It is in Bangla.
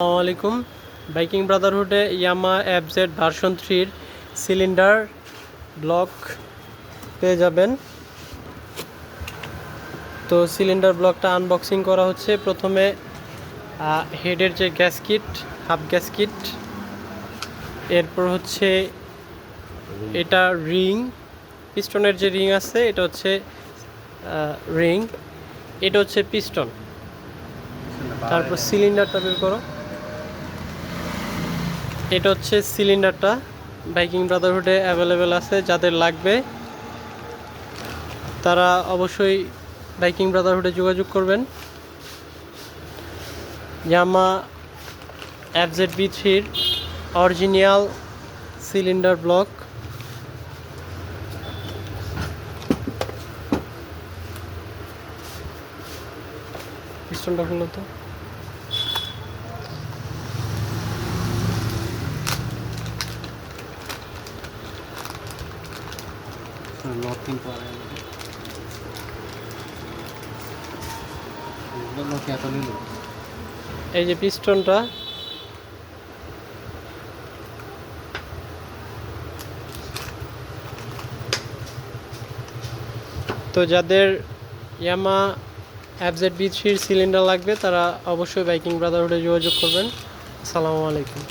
আসসালামু আলাইকুম। বাইকিং ব্রাদারহুডে ইয়ামা অ্যাপজেড ভার্সন থ্রির সিলিন্ডার ব্লক পেয়ে যাবেন। তো সিলিন্ডার ব্লকটা আনবক্সিং করা হচ্ছে। প্রথমে হেডের যে গ্যাসকিট, হাফ গ্যাসকিট, এরপর হচ্ছে এটা রিং, পিস্টনের যে রিং আছে, এটা হচ্ছে রিং, এটা হচ্ছে পিস্টন। তারপর সিলিন্ডারটা বের করো। এটা হচ্ছে সিলিন্ডারটা। বাইকিং ব্রাদারহুডে অ্যাভেলেবেল আছে, যাদের লাগবে। তারা অবশ্যই বাইকিং ব্রাদারহুডে যোগাযোগ করবেন। ইয়ামা অ্যাফজেড বি থ্রির অরিজিনাল সিলিন্ডার ব্লক। পিস্টনটা খুললো এই যে পিস্টনটা। তো যাদের ইয়ামা অ্যাপজেড বি সিলিন্ডার লাগবে, তারা অবশ্যই বাইকিং ব্রাদারহুডে যোগাযোগ করবেন। আসসালামু আলাইকুম।